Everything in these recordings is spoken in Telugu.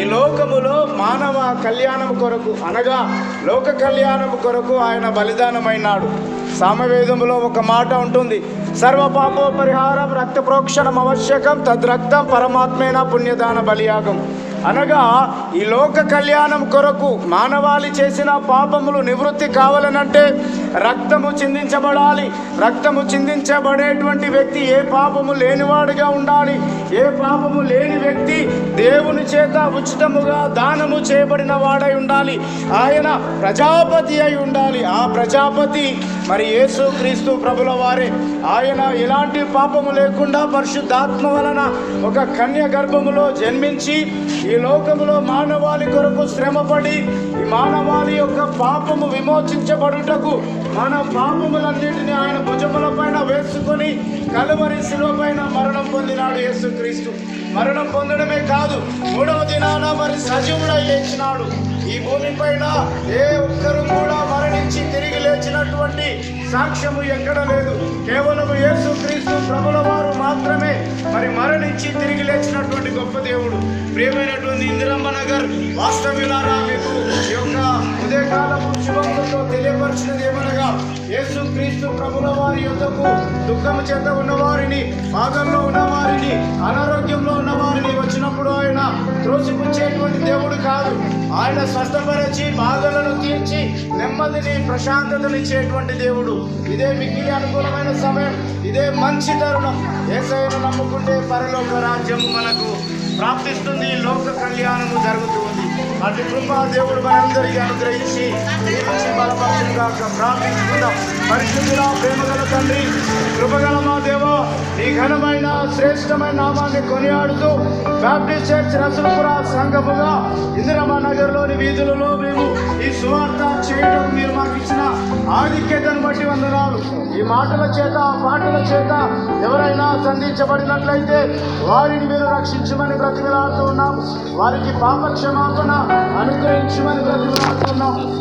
ఈ లోకములో మానవ కళ్యాణం కొరకు అనగా లోక కళ్యాణం కొరకు ఆయన బలిదానమైనాడు. సామవేదములో ఒక మాట ఉంటుంది. సర్వ పాపో పరిహారం రక్త ప్రోక్షణం ఆవశ్యకం తద్రక్తం పరమాత్మేన పుణ్యదాన బలియాగం. అనగా ఈ లోక కళ్యాణం కొరకు మానవాళి చేసిన పాపములు నివృత్తి కావాలనంటే రక్తము చిందించబడాలి. రక్తము చిందించబడేటువంటి వ్యక్తి ఏ పాపము లేనివాడుగా ఉండాలి. ఏ పాపము లేని వ్యక్తి దేవుని చేత ఉచితముగా దానము చేయబడిన వాడై ఉండాలి. ఆయన ప్రజాపతి అయి ఉండాలి. ఆ ప్రజాపతి మరి యేసు క్రీస్తు ప్రభుల వారే. ఆయన ఎలాంటి పాపము లేకుండా పరిశుద్ధాత్మ వలన ఒక కన్య గర్భములో జన్మించి ఈ లోకములో మానవాళి కొరకు శ్రమపడి ఈ మానవాళి యొక్క పాపము విమోచించబడుటకు మన పాపములన్నిటిని ఆయన భుజముల పైన వేసుకొని కలువరి శిలువ పైన మరణం పొందినాడు యేసుక్రీస్తు. మరణం పొందడమే కాదు మూడవ దినాన మరి సజీవుడై లేచినాడు. ఈ భూమి పైన ఏ ఒక్కరు కూడా మరణించి తిరిగి లేచినటువంటి సాక్ష్యము ఎక్కడ లేదు. కేవలం యేసుక్రీస్తు ప్రభుల వారు మాత్రమే మరి మరణించి తిరిగి లేచినటువంటి గొప్ప దేవుడు. ప్రియమైనటువంటి ఇందిరమ్మ నగర్ వాస్తవ్యులారా మీకు ఈ యొక్క ఉదయకాలపు శుభములతో తెలియపరిచినది ఏమనగా యేసుక్రీస్తు ప్రభుల వారి యొక్కకు దుఃఖము చేత ఉన్నవారిని బాధల్లో ఉన్నవారిని అనారోగ్యంలో ఉన్నవారిని వచ్చినప్పుడు ఆయన త్రోసిపుచ్చేటువంటి దేవుడు కాదు. ఆయన స్వస్థపరిచి బాధలను తీర్చి నెమ్మదిని ప్రశాంతతను ఇచ్చేటువంటి దేవుడు. ఇదే మిగిలి అనుకూలమైన సమయం ఇదే మంచి తరుణం. ఏసైను నమ్ముకుంటే పరలోక రాజ్యము మనకు ప్రాప్తిస్తుంది లోక కళ్యాణము జరుగుతుంది అటు కృపా దేవుడు మనందరికీ అనుగ్రహించి దీవించి బలపరచుగా ప్రార్థించుకుందాం. పరిశుద్ధుల ప్రేమగల తండ్రి కృపగల మా దేవ ఈ ఘనమైన శ్రేష్టమైన నామాన్ని కొనియాడుతూ బ్యాప్టిస్ట్ చర్చ్ రసలపుర సంఘముగా ఇందిరమ్మ నగర్లోని వీధులలో మేము ఈ సువార్త చేయడం మీరు మాకు ఇచ్చిన ఆధిక్యతను బట్టి వందనాలు. ఈ మాటల చేత పాటల చేత ఎవరైనా సంధించబడినట్లయితే వారిని మీరు రక్షించమని బ్రతిమలాడుతూ ఉన్నాం వారికి పాప క్షమాపణ అనుగ్రహించమని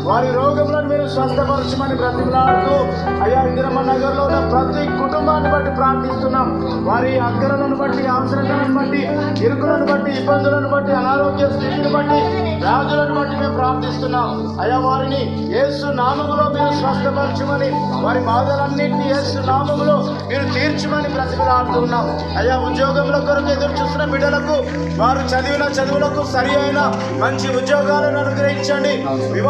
వారి రోగంలో మీరు స్వస్థపరచమని బ్రతిమలాడుతూ అయ్యా ఇందిరమ్మ నగర్లో ఉన్న ప్రతి కుటుంబాన్ని బట్టి ప్రార్థిస్తున్నాం. వారి అక్కరలను బట్టి అవసరతలను బట్టి ఇరుకులను బట్టి ఇబ్బందులను బట్టి అనారోగ్య స్థితిని బట్టి వ్యాధులను బట్టి మేము ప్రార్థిస్తున్నాం. అయ్యా వారిని ఏసు నామములో మీరు స్వస్థపరచమని వారి బాధలన్నింటినీ ఏసు నామములో మీరు తీర్చమని బ్రతిమలాడుతున్నాం అయ్యా ఉద్యోగముల కొరకు ఎదురు చూస్తున్న బిడ్డలకు వారు చదివిన చదువులకు సరి అయిన మంచి ఉద్యోగాలను అనుగ్రహించండి.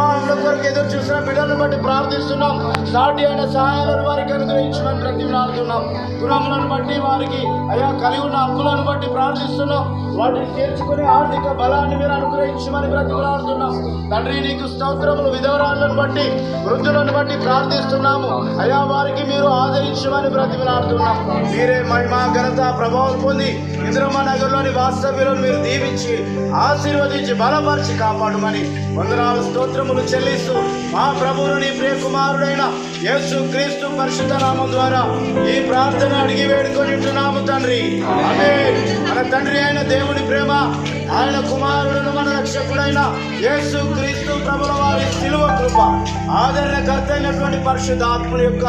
వివాహముల కొరకు ఎదురు చూసిన బిడ్డలను బట్టి ప్రార్థిస్తున్నాం. సాటి అయిన సహాయాలను వారికి అనుగ్రహించమని బ్రతిమలాడుతున్నాం గుణములను బట్టి వారికి అయ్యా కలిగి ఉన్న హక్కులను బట్టి ప్రార్థిస్తున్నాం. వాటిని చేర్చుకునే ఆర్థిక బలాన్ని మీరు అనుగ్రహించమని బ్రతిమలాడుతున్నాం తండ్రి నీకు స్తోత్రములు విధవరాలను బట్టి వృద్ధులను బట్టి ప్రార్థిస్తున్నాము. అయ్యా వారికి మీరు ఆదరించమని బ్రతిమలాడుతున్నాం మీరే మహిమా ఘనత ప్రభావం పొంది ఇంద్రమ్మ నగర్లోని వాస్తవ్యులను మీరు దీవించి ఆశీర్వదించి బలపరిచి కాపాడమని వందనాలు స్తోత్రములు చెల్లిస్తూ మా ప్రభువుని ప్రియ కుమారుడైన యేసు క్రీస్తు పరిశుద్ధ నామం ద్వారా ఈ ప్రార్థన అడిగి వేడుకొని ఉంటున్నాము తండ్రి. అదే మన తండ్రి అయిన దేవుని ప్రేమ ఆయన కుమారుడు మన రక్షకుడైన యేసు క్రీస్తు ప్రభుల వారి శిలువ కృప ఆదరణకర్త అయినటువంటి పరిశుద్ధాత్ముని యొక్క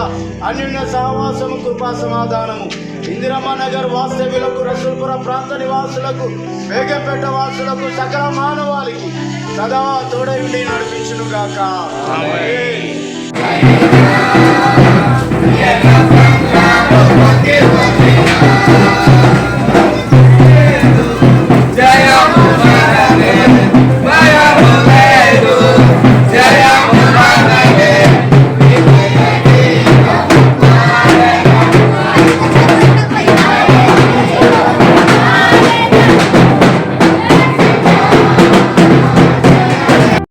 అన్యున్న సహవాసము కృపా సమాధానము. ఇందిరమ్మ నగర్ వాస్తవ్యులకు రసూల్పుర ప్రాంత నివాసులకు వేగపేట వాసులకు సకల మానవాళికి సదా తోడై ఉండి నడిపించును గాక Yeah.